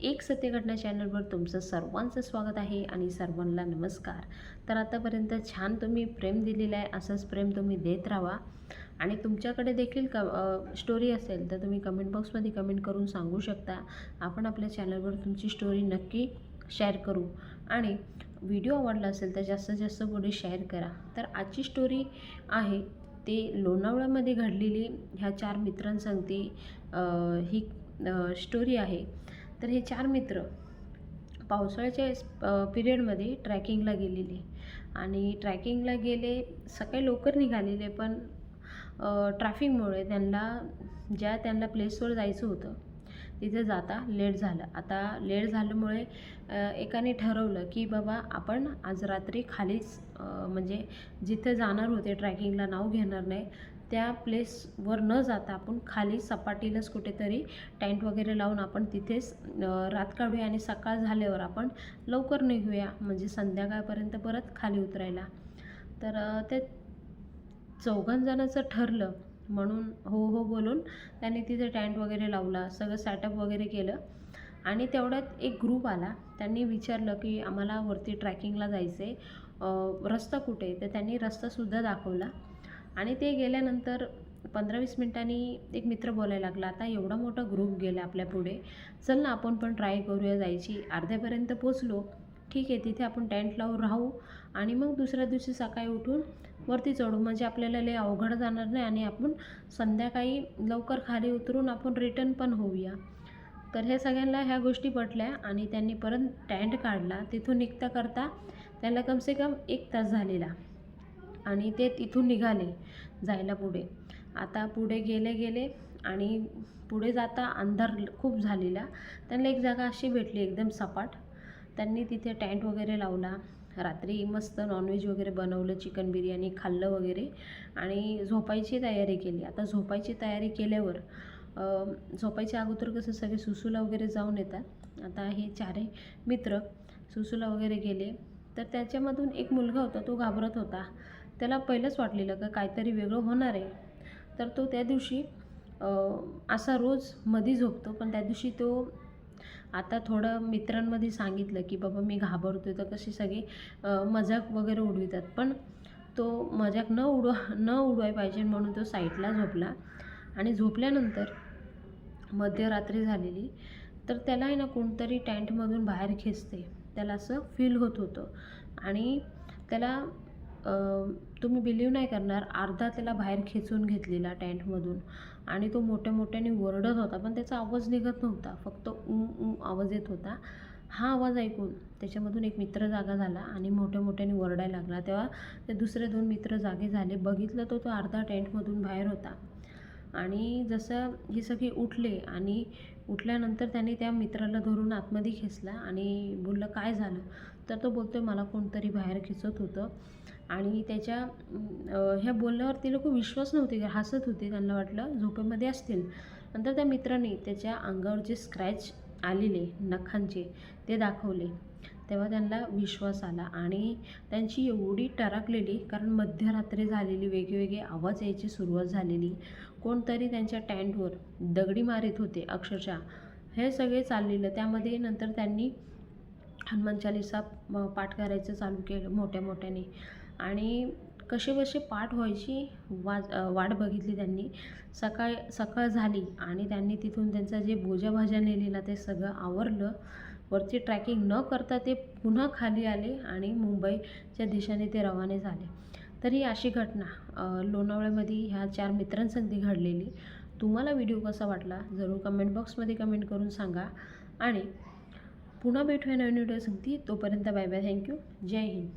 एक सत्यघटना चॅनलवर तुमचं सर्वांचं स्वागत आहे आणि सर्वांना नमस्कार. तर आतापर्यंत छान तुम्ही प्रेम दिलेलं आहे असंच प्रेम तुम्ही देत राहा. आणि तुमच्याकडे देखील क स्टोरी असेल तर तुम्ही कमेंट बॉक्समध्ये कमेंट करून सांगू शकता. आपण आपल्या चॅनलवर तुमची स्टोरी नक्की शेअर करू. आणि व्हिडिओ आवडला असेल तर जास्तीत जास्त पुढे शेअर करा. तर आजची स्टोरी आहे ते लोणावळ्यामध्ये घडलेली ह्या चार मित्रांसंगती ही स्टोरी आहे. तर हे चार मित्र पावसाळ्याच्या पिरियडमध्ये ट्रॅकिंगला गेलेले. आणि ट्रॅकिंगला गेले सकाळी लवकर निघालेले पण ट्रॅफिकमुळे त्यांना ज्या त्यांना प्लेसवर जायचं होतं तिथे जाता लेट झालं. आता लेट झाल्यामुळे एकाने ठरवलं की बाबा आपण आज रात्री खालीच म्हणजे जिथे जाणार होते ट्रॅकिंगला नाव घेणार नाही त्या प्लेसवर न जाता आपण खाली सपाटीलाच कुठेतरी टेंट वगैरे लावून आपण तिथेच रात काढूया आणि सकाळ झाल्यावर आपण लवकर निघूया म्हणजे संध्याकाळपर्यंत परत खाली उतरायला. तर ते ते चौघांजणाचं ठरलं म्हणून हो हो बोलून त्यांनी तिथे टेंट वगैरे लावला सगळं सॅटअप वगैरे केलं. आणि तेवढ्यात एक ग्रुप आला त्यांनी विचारलं की आम्हाला वरती ट्रॅकिंगला जायचं आहे रस्ता कुठे आहे? तर त्यांनी रस्तासुद्धा दाखवला. आणि ते गेल्यानंतर पंधरा वीस मिनिटांनी एक मित्र बोलायला लागला आता एवढा मोठा ग्रुप गेला आपल्या पुढे चल ना आपण पण ट्राय करूया जायची. अर्ध्यापर्यंत पोचलो. ठीक आहे तिथे आपण टेंट लावून राहू आणि मग दुसऱ्या दिवशी सकाळी उठून वरती चढू. म्हणजे आपल्याला लय अवघड जाणार नाही आणि आपण संध्याकाळी लवकर खाली उतरून आपण रिटर्न पण होऊया. तर हे सगळ्यांना ह्या गोष्टी पटल्या आणि त्यांनी परत टेंट काढला. तिथून निघता करता त्याला कमसे कम एक तास झालेला. आणि ते तिथून निघाले जायला पुढे. आता पुढे गेले गेले आणि पुढे जाता अंधार खूप झालेला. त्यांना एक जागा अशी भेटली एकदम सपाट. त्यांनी तिथे टेंट वगैरे लावला. रात्री मस्त नॉनव्हेज वगैरे बनवलं चिकन बिर्याणी खाल्लं वगैरे. आणि झोपायची तयारी केली. आता झोपायची तयारी केल्यावर झोपायच्या अगोदर कसं सगळे सुसूला वगैरे जाऊन येतात. आता हे चारही मित्र सुसूला वगैरे गेले. तर त्याच्यामधून एक मुलगा होता तो घाबरत होता. त्याला पहिलंच वाटलेलं का काहीतरी वेगळं होणार आहे. तर तो त्या दिवशी असा रोज मधी झोपतो पण त्या दिवशी तो आता थोडं मित्रांमध्ये सांगितलं की बाबा मी घाबरतोय तर कशी सगळी मजाक वगैरे उडवितात. पण तो मजाक न उडवा न उडवाय पाहिजे म्हणून तो साईडला झोपला. आणि झोपल्यानंतर मध्यरात्री झालेली तर त्याला आहे ना कोणतरी टेंटमधून बाहेर खेचते. त्याला असं फील होत होतं. आणि त्याला तुम्ही बिलीव नाही करणार. अर्धा त्याला बाहेर खेचून घेतलेला टेंटमधून. आणि तो मोठ्या मोठ्याने ओरडत होता पण त्याचा आवाज निघत नव्हता. फक्त ऊ ऊ आवाज येत होता. हा आवाज ऐकून त्याच्यामधून एक मित्र जागा झाला आणि मोठ्या मोठ्याने ओरडायला लागला. तेव्हा ते दुसरे दोन मित्र जागे झाले. बघितलं तर तो अर्धा टेंटमधून बाहेर होता. आणि जसं हे सगळी उठले आणि उठल्यानंतर त्याने त्या मित्राला धरून आतमध्ये खेचला आणि बोललं काय झालं? तर तो बोलतोय मला कोणतरी बाहेर खेचत होतं. आणि त्याच्या ह्या बोलण्यावर ते लोक विश्वास नव्हते हसत होते त्यांना वाटलं झोपेमध्ये असतील. नंतर त्या मित्राने त्याच्या अंगावर जे स्क्रॅच आलेले नखांचे ते दाखवले. तेव्हा त्यांना विश्वास आला आणि त्यांची एवढी टरकलेली कारण मध्यरात्री झालेली वेगवेगळे आवाज यायची सुरुवात झालेली. कोणतरी त्यांच्या टँटवर दगडी मारित होते अक्षरशः. हे सगळे चाललेलं. त्यामध्ये नंतर त्यांनी हनुमान चालिसा पाठ करायचं चालू केलं मोठ्या मोठ्याने. आणि कसे कसे पाठ व्हायची वाज वाट बघितली त्यांनी. सकाळ सकाळ झाली आणि त्यांनी तिथून त्यांचा जे बोजा नेलेला ते सगळं आवरलं. वरती ट्रॅकिंग न करता ते पुन्हा खाली आले आणि मुंबईच्या दिशेने ते रवाने झाले. तर ही अशी घटना लोणावळ्यामध्ये ह्या चार मित्रांसंधी घडलेली. तुम्हाला व्हिडिओ कसा वाटला जरूर कमेंट बॉक्समध्ये कमेंट करून सांगा. आणि पुन्हा भेटूया नवीन व्हिडिओ सांगती तोपर्यंत bye bye. Thank you Jai Hind.